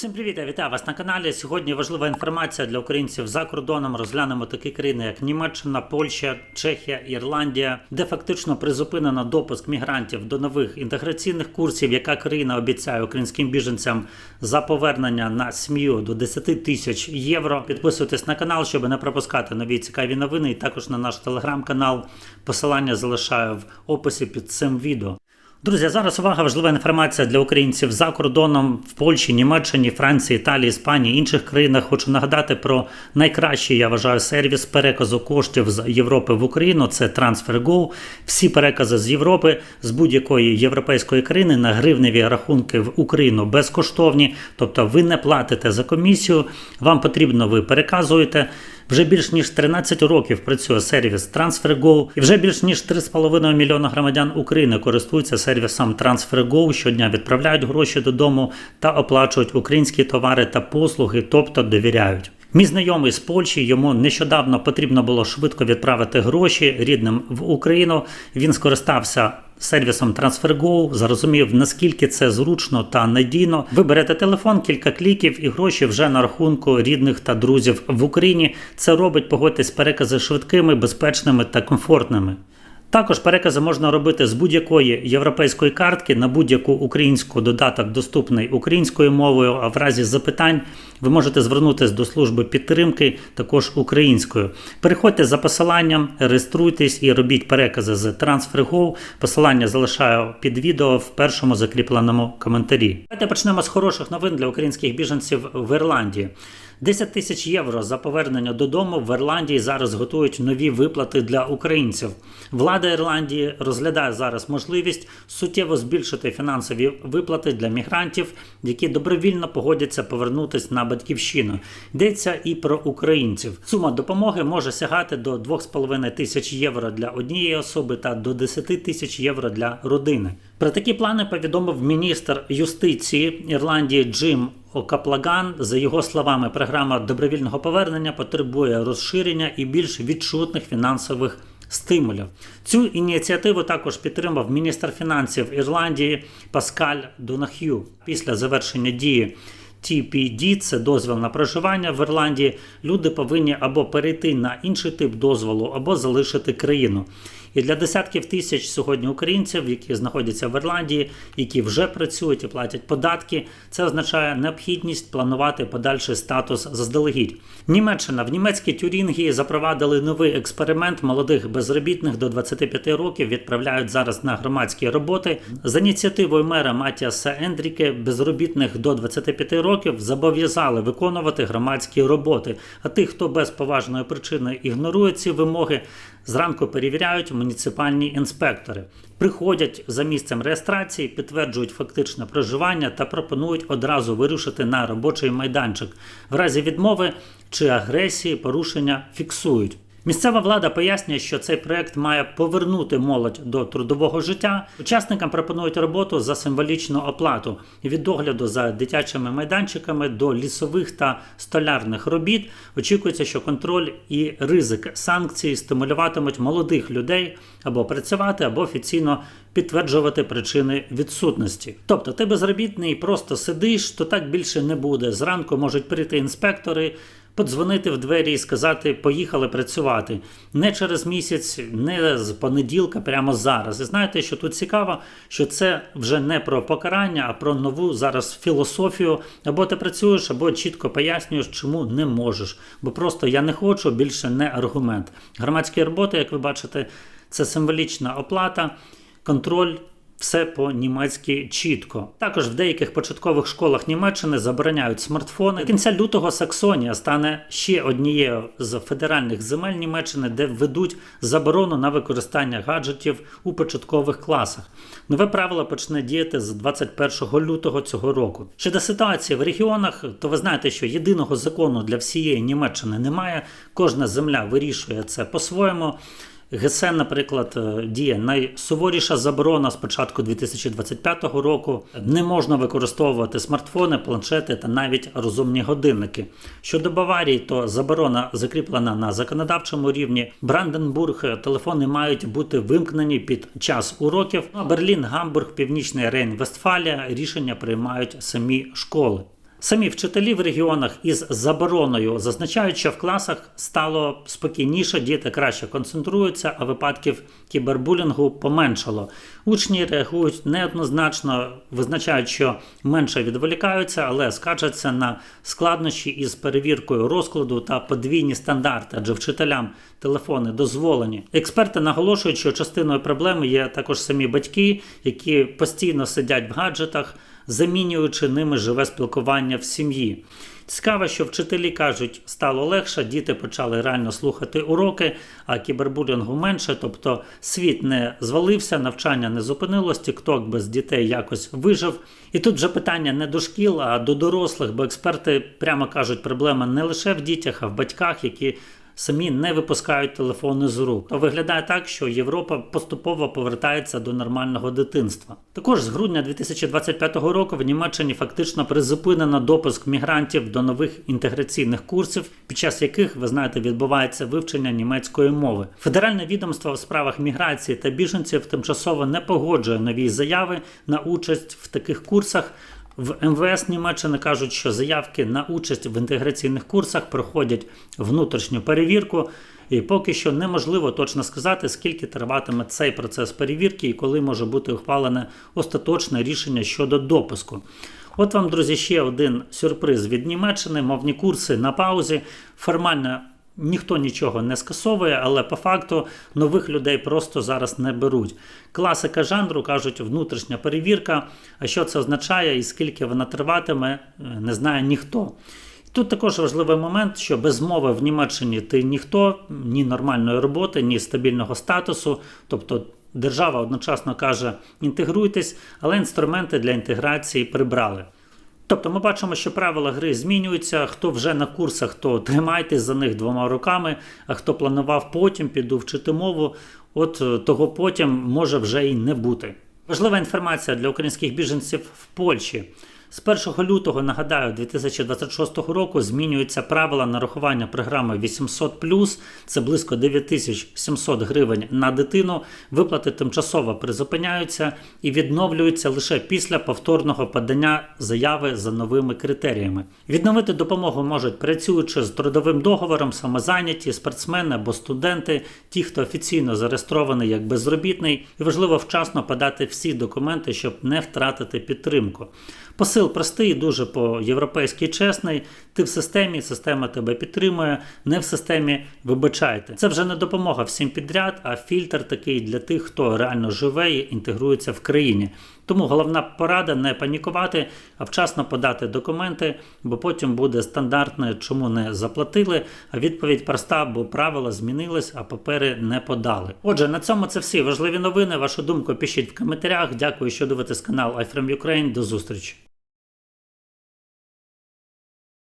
Всім привіт, я вітаю вас на каналі. Сьогодні важлива інформація для українців за кордоном. Розглянемо такі країни, як Німеччина, Польща, Чехія, Ірландія, де фактично призупинено допуск мігрантів до нових інтеграційних курсів. Яка країна обіцяє українським біженцям за повернення на сім'ю до 10 тисяч євро? Підписуйтесь на канал, щоб не пропускати нові цікаві новини. І також на наш телеграм-канал. Посилання залишаю в описі під цим відео. Друзі, зараз увага важлива інформація для українців за кордоном в Польщі, Німеччині, Франції, Італії, Іспанії, інших країнах. Хочу нагадати про найкращий, я вважаю, сервіс переказу коштів з Європи в Україну. Це TransferGo. Всі перекази з Європи з будь-якої європейської країни на гривневі рахунки в Україну безкоштовні. Тобто ви не платите за комісію. Вам потрібно, ви переказуєте. Вже більш ніж 13 років працює сервіс TransferGo, і вже більш ніж 3,5 мільйона громадян України користуються сервісом TransferGo, щодня відправляють гроші додому та оплачують українські товари та послуги, тобто довіряють. Мій знайомий з Польщі йому нещодавно потрібно було швидко відправити гроші рідним в Україну. Він скористався сервісом TransferGo, зрозумів наскільки це зручно та надійно. Ви берете телефон, кілька кліків і гроші вже на рахунку рідних та друзів в Україні. Це робить погодьтесь перекази швидкими, безпечними та комфортними. Також перекази можна робити з будь-якої європейської картки на будь-яку українську додаток, доступний українською мовою. А в разі запитань ви можете звернутися до служби підтримки також українською. Переходьте за посиланням, реєструйтесь і робіть перекази з TransferGo. Посилання залишаю під відео в першому закріпленому коментарі. Давайте почнемо з хороших новин для українських біженців в Ірландії. 10 тисяч євро за повернення додому в Ірландії зараз готують нові виплати для українців. Влада Ірландії розглядає зараз можливість суттєво збільшити фінансові виплати для мігрантів, які добровільно погодяться повернутися на батьківщину. Йдеться і про українців. Сума допомоги може сягати до 2,5 тисяч євро для однієї особи та до 10 тисяч євро для родини. Про такі плани повідомив міністр юстиції Ірландії Джим Окаплаган. За його словами, програма добровільного повернення потребує розширення і більш відчутних фінансових стимулів. Цю ініціативу також підтримав міністр фінансів Ірландії Паскаль Донах'ю після завершення дії. TPD – це дозвіл на проживання в Ірландії. Люди повинні або перейти на інший тип дозволу, або залишити країну. І для десятків тисяч сьогодні українців, які знаходяться в Ірландії, які вже працюють і платять податки, це означає необхідність планувати подальший статус заздалегідь. Німеччина в німецькій Тюрінгії запровадили новий експеримент молодих безробітних до 25 років. Відправляють зараз на громадські роботи. За ініціативою мера Матіаса Ендріке безробітних до 25 років зобов'язали виконувати громадські роботи. А тих, хто без поважної причини ігнорує ці вимоги, зранку перевіряють муніципальні інспектори. Приходять за місцем реєстрації, підтверджують фактичне проживання та пропонують одразу вирушити на робочий майданчик. В разі відмови чи агресії порушення фіксують. Місцева влада пояснює, що цей проект має повернути молодь до трудового життя. Учасникам пропонують роботу за символічну оплату від догляду за дитячими майданчиками до лісових та столярних робіт. Очікується, що контроль і ризик санкцій стимулюватимуть молодих людей або працювати, або офіційно підтверджувати причини відсутності. Тобто, ти безробітний, просто сидиш, то так більше не буде. Зранку можуть прийти інспектори подзвонити в двері і сказати Поїхали працювати не через місяць, не з понеділка, прямо зараз. І знаєте, що тут цікаво, що це вже не про покарання, а про нову зараз філософію. Або ти працюєш, або чітко пояснюєш, чому не можеш. Бо просто я не хочу більше не аргумент. Громадські роботи, як ви бачите, це символічна оплата, контроль. Все по-німецьки чітко. Також в деяких початкових школах Німеччини забороняють смартфони. До кінця лютого Саксонія стане ще однією з федеральних земель Німеччини, де введуть заборону на використання гаджетів у початкових класах. Нове правило почне діяти з 21 лютого цього року. Щодо ситуації в регіонах, то ви знаєте, що єдиного закону для всієї Німеччини немає. Кожна земля вирішує це по-своєму. ГСН, наприклад, е, діє найсуворіша заборона з початку 2025 року. Не можна використовувати смартфони, планшети та навіть розумні годинники. Щодо Баварії, то заборона закріплена на законодавчому рівні. Бранденбург е, телефони мають бути вимкнені під час уроків. А Берлін, Гамбург, Північний Рейн, Вестфалія рішення приймають самі школи. Самі вчителі в регіонах із забороною зазначають, що в класах стало спокійніше, діти краще концентруються, а випадків кібербулінгу поменшало. Учні реагують неоднозначно, визначають, що менше відволікаються, але скаржаться на складнощі із перевіркою розкладу та подвійні стандарти, адже вчителям телефони дозволені. Експерти наголошують, що частиною проблеми є також самі батьки, які постійно сидять в гаджетах замінюючи ними живе спілкування в сім'ї. Цікаво, що вчителі кажуть, стало легше, діти почали реально слухати уроки, а кібербулінгу менше, тобто світ не звалився, навчання не зупинилось, тікток без дітей якось вижив. І тут вже питання не до шкіл, а до дорослих, бо експерти прямо кажуть, проблема не лише в дітях, а в батьках, які самі не випускають телефони з рук. То виглядає так, що Європа поступово повертається до нормального дитинства. Також з грудня 2025 року в Німеччині фактично призупинено допуск мігрантів до нових інтеграційних курсів, під час яких ви знаєте відбувається вивчення німецької мови. Федеральне відомство у справах міграції та біженців тимчасово не погоджує нові заяви на участь в таких курсах. В МВС Німеччини кажуть, що заявки на участь в інтеграційних курсах проходять внутрішню перевірку, і поки що неможливо точно сказати, скільки триватиме цей процес перевірки і коли може бути ухвалене остаточне рішення щодо допуску. От вам, друзі, ще один сюрприз від Німеччини. Мовні курси на паузі. Формально ніхто нічого не скасовує, але по факту нових людей просто зараз не беруть. Класика жанру кажуть, внутрішня перевірка. А що це означає і скільки вона триватиме, е, не знає ніхто. Тут також важливий момент, що без мови в Німеччині ти ніхто, ні нормальної роботи, ні стабільного статусу. Тобто держава одночасно каже інтегруйтесь, але інструменти для інтеграції прибрали. Тобто ми бачимо, що правила гри змінюються. Хто вже на курсах, то тримайтесь за них двома руками, а хто планував потім піду вчити мову, от е, того потім може вже і не бути. Важлива інформація для українських біженців в Польщі. З 1 лютого, нагадаю, 2026 року змінюються правила нарахування програми 800+, це близько 9700 гривень на дитину. Виплати тимчасово призупиняються і відновлюються лише після повторного подання заяви за новими критеріями. Відновити допомогу можуть працюючи з трудовим договором, самозайняті, спортсмени або студенти, ті, хто офіційно зареєстрований як безробітний, і важливо вчасно подати всі документи, щоб не втратити підтримку. Посил простий, дуже по-європейськи чесний. Ти в системі, система тебе підтримує, не в системі вибачайте. Це вже не допомога всім підряд, а фільтр такий для тих, хто реально живе і інтегрується в країні. Тому головна порада не панікувати, а вчасно подати документи, бо потім буде стандартне, чому не заплатили. А відповідь проста, бо правила змінились, а папери не подали. Отже, на цьому це всі важливі новини. Вашу думку пишіть в коментарях. Дякую, що дивитесь канал iFrame Ukraine. До зустрічі.